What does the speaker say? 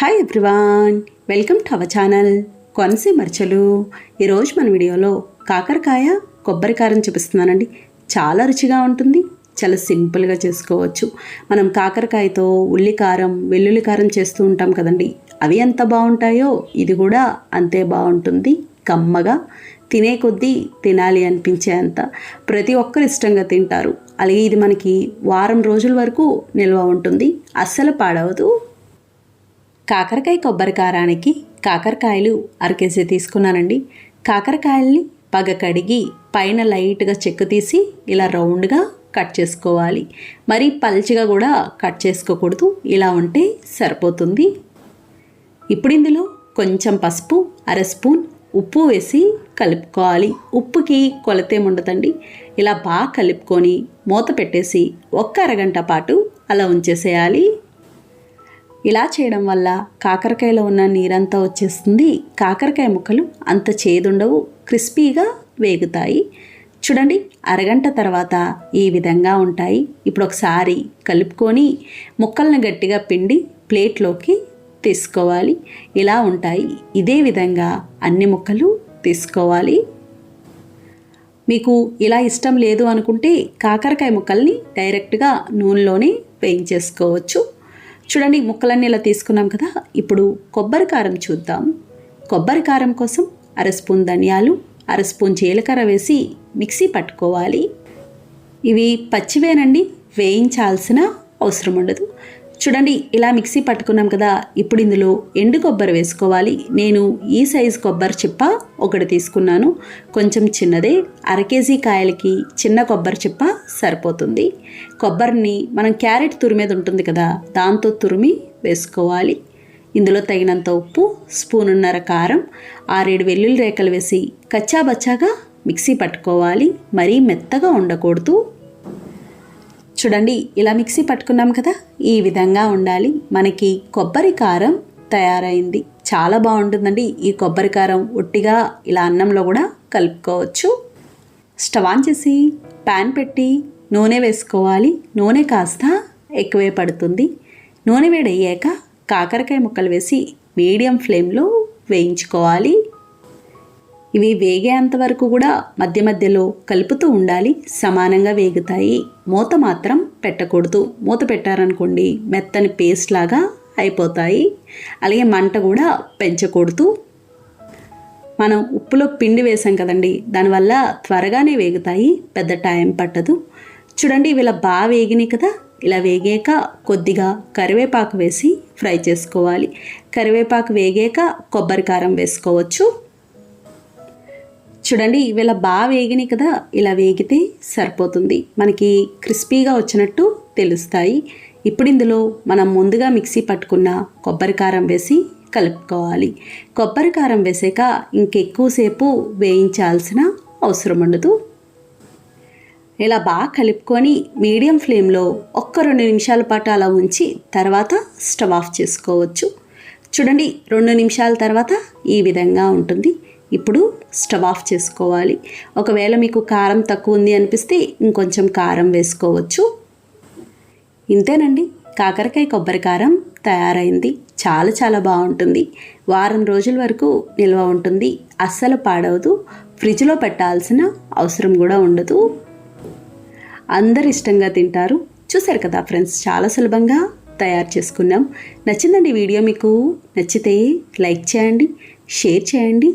Hi everyone welcome to our channel కొనసీ మర్చలు ఈరోజు మన వీడియోలో కాకరకాయ కొబ్బరి కారం చూపిస్తున్నానండి. చాలా రుచిగా ఉంటుంది చాలా సింపుల్గా చేసుకోవచ్చు. మనం కాకరకాయతో ఉల్లి కారం వెల్లుల్లి కారం చేస్తూ ఉంటాం కదండి. అవి ఎంత బాగుంటాయో ఇది కూడా అంతే బాగుంటుంది కమ్మగా. తినే కొద్దీ తినాలి అనిపించేంత. ప్రతి ఒక్కరు ఇష్టంగా తింటారు. అలాగే ఇది మనకి వారం రోజుల వరకు నిల్వ ఉంటుంది. అస్సలు పాడవదు. కాకరకాయ కొబ్బరి కారానికి కాకరకాయలు అరకేజీ తీసుకున్నానండి. కాకరకాయల్ని పగ కడిగి పైన లైట్గా చెక్కు తీసి ఇలా రౌండ్గా కట్ చేసుకోవాలి. మరి పల్చిగా కూడా కట్ చేసుకోకూడదు. ఇలా ఉంటే సరిపోతుంది. ఇప్పుడు ఇందులో కొంచెం పసుపు అర స్పూన్ ఉప్పు వేసి కలుపుకోవాలి. ఉప్పుకి కొలతేం ఉండదండి ఇలా బాగా కలుపుకొని మూత పెట్టేసి ఒక్క అరగంట పాటు అలా ఉంచేసేయాలి. ఇలా చేయడం వల్ల కాకరకాయలో ఉన్న నీరంతా వచ్చేస్తుంది. కాకరకాయ ముక్కలు అంత చేదుండవు క్రిస్పీగా వేగుతాయి. చూడండి అరగంట తర్వాత ఈ విధంగా ఉంటాయి. ఇప్పుడు ఒకసారి కలుపుకొని ముక్కలను గట్టిగా పిండి ప్లేట్లోకి తీసుకోవాలి. ఇలా ఉంటాయి. ఇదే విధంగా అన్ని ముక్కలు తీసుకోవాలి. మీకు ఇలా ఇష్టం లేదు అనుకుంటే కాకరకాయ ముక్కల్ని డైరెక్ట్గా నూనెలోనే వేయించేసుకోవచ్చు. చూడండి ముక్కలన్నీ ఇలా తీసుకున్నాం కదా. ఇప్పుడు కొబ్బరి కారం చూద్దాం. కొబ్బరి కారం కోసం అర స్పూన్ ధనియాలు అర స్పూన్ జీలకర్ర వేసి మిక్సీ పట్టుకోవాలి. ఇవి పచ్చివేనండి వేయించాల్సిన అవసరం ఉండదు. చూడండి ఇలా మిక్సీ పట్టుకున్నాం కదా ఇప్పుడు ఇందులో ఎండు కొబ్బరి వేసుకోవాలి. నేను ఈ సైజు కొబ్బరి చిప్ప ఒకటి తీసుకున్నాను. కొంచెం చిన్నదే అర కేజీ కాయలకి చిన్న కొబ్బరి చిప్ప సరిపోతుంది. కొబ్బరిని మనం క్యారెట్ తురిమేది ఉంటుంది కదా దాంతో తురిమి వేసుకోవాలి. ఇందులో తగినంత ఉప్పు స్పూనున్నర కారం ఆరేడు వెల్లుల్లి రేకలు వేసి కచ్చాబచ్చాగా మిక్సీ పట్టుకోవాలి. మరీ మెత్తగా ఉండకూడదు. చూడండి ఇలా మిక్సీ పట్టుకున్నాం కదా ఈ విధంగా ఉండాలి. మనకి కొబ్బరి కారం తయారైంది. చాలా బాగుంటుందండి. ఈ కొబ్బరి కారం ఒట్టిగా ఇలా అన్నంలో కూడా కలుపుకోవచ్చు. స్టవ్ ఆన్ చేసి ప్యాన్ పెట్టి నూనె వేసుకోవాలి. నూనె కాస్త ఎక్కువే పడుతుంది. నూనె వేడయ్యాక కాకరకాయ ముక్కలు వేసి మీడియం ఫ్లేమ్లో వేయించుకోవాలి. ఇవి వేగేంత వరకు కూడా మధ్య మధ్యలో కలుపుతూ ఉండాలి సమానంగా వేగుతాయి. మూత మాత్రం పెట్టకూడదు. మూత పెట్టారనుకోండి మెత్తని పేస్ట్ లాగా అయిపోతాయి. అలాగే మంట కూడా పెంచకూడదు. మనం ఉప్పులో పిండి వేసాం కదండి దానివల్ల త్వరగానే వేగుతాయి పెద్ద టైం పట్టదు. చూడండి ఇవి ఇలా బాగా వేగినాయి కదా ఇలా వేగాక కొద్దిగా కరివేపాకు వేసి ఫ్రై చేసుకోవాలి. కరివేపాకు వేగాక కొబ్బరి కారం వేసుకోవచ్చు. చూడండి ఇలా బాగా వేగినాయి కదా ఇలా వేగితే సరిపోతుంది. మనకి క్రిస్పీగా వచ్చినట్టు తెలుస్తాయి. ఇప్పుడు ఇందులో మనం ముందుగా మిక్సీ పట్టుకున్న కొబ్బరి కారం వేసి కలుపుకోవాలి. కొబ్బరి కారం వేసాక ఇంకెక్కువసేపు వేయించాల్సిన అవసరం ఉండదు. ఇలా బాగా కలుపుకొని మీడియం ఫ్లేమ్లో ఒక్క రెండు నిమిషాల పాటు అలా ఉంచి తర్వాత స్టవ్ ఆఫ్ చేసుకోవచ్చు. చూడండి రెండు నిమిషాల తర్వాత ఈ విధంగా ఉంటుంది. ఇప్పుడు స్టవ్ ఆఫ్ చేసుకోవాలి. ఒకవేళ మీకు కారం తక్కువ ఉంది అనిపిస్తే ఇంకొంచెం కారం వేసుకోవచ్చు. ఇంతేనండి. కాకరకాయ కొబ్బరి కారం తయారైంది. చాలా చాలా బాగుంటుంది. వారం రోజుల వరకు నిల్వ ఉంటుంది. అస్సలు పాడవదు. ఫ్రిడ్జ్లో పెట్టాల్సిన అవసరం కూడా ఉండదు. అందరు ఇష్టంగా తింటారు. చూసారు కదా ఫ్రెండ్స్ చాలా సులభంగా తయారు చేసుకున్నాం. నచ్చిందండి వీడియో మీకు? నచ్చితే లైక్ చేయండి షేర్ చేయండి.